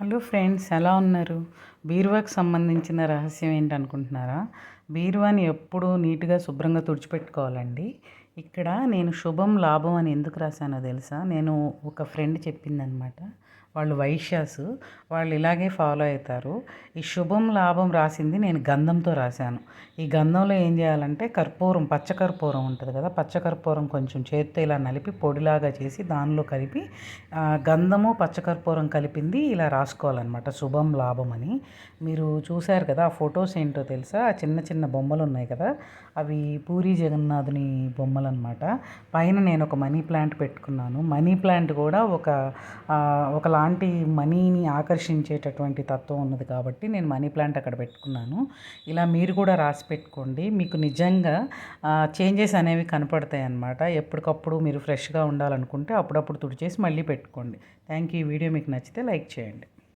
Hello friends ఎలా ఉన్నారు? బీరువాకి సంబంధించిన రహస్యం ఏంటనుకుంటున్నారా? బీరువాని ఎప్పుడూ నీట్గా శుభ్రంగా తుడిచిపెట్టుకోవాలండి. ఇక్కడ నేను శుభం లాభం అని ఎందుకు రాశానో తెలుసా? నేను ఒక ఫ్రెండ్ చెప్పిందనమాట. వాళ్ళు వైశ్యాస్ వాళ్ళు ఇలాగే ఫాలో అవుతారు. ఈ శుభం లాభం రాసింది నేను గంధంతో రాశాను. ఈ గంధంలో ఏం చేయాలంటే కర్పూరం పచ్చకర్పూరం ఉంటుంది కదా పచ్చకర్పూరం కొంచెం చేత్తో ఇలా నలిపి పొడిలాగా చేసి దానిలో కలిపి గంధము పచ్చకర్పూరం కలిపింది ఇలా రాసుకోవాలన్నమాట. శుభం లాభం అని. మీరు చూశారు కదా ఆ ఫొటోస్ ఏంటో తెలుసా? ఆ చిన్న చిన్న బొమ్మలు ఉన్నాయి కదా అవి పూరి జగన్నాథుని బొమ్మ బొమ్మలు అనమాట పైన నేను ఒక మనీ ప్లాంట్ పెట్టుకున్నాను. మనీ ప్లాంట్ కూడా ఒక ఒకలాంటి మనీని ఆకర్షించేటటువంటి తత్వం ఉన్నది కాబట్టి నేను మనీ ప్లాంట్ అక్కడ పెట్టుకున్నాను. ఇలా మీరు కూడా రాసి పెట్టుకోండి. మీకు నిజంగా చేంజెస్ అనేవి కనపడతాయి అన్నమాట. ఎప్పటికప్పుడు మీరు ఫ్రెష్గా ఉండాలనుకుంటే అప్పుడప్పుడు తుడిచేసి మళ్ళీ పెట్టుకోండి. థ్యాంక్ యూ ఈ వీడియో మీకు నచ్చితే లైక్ చేయండి.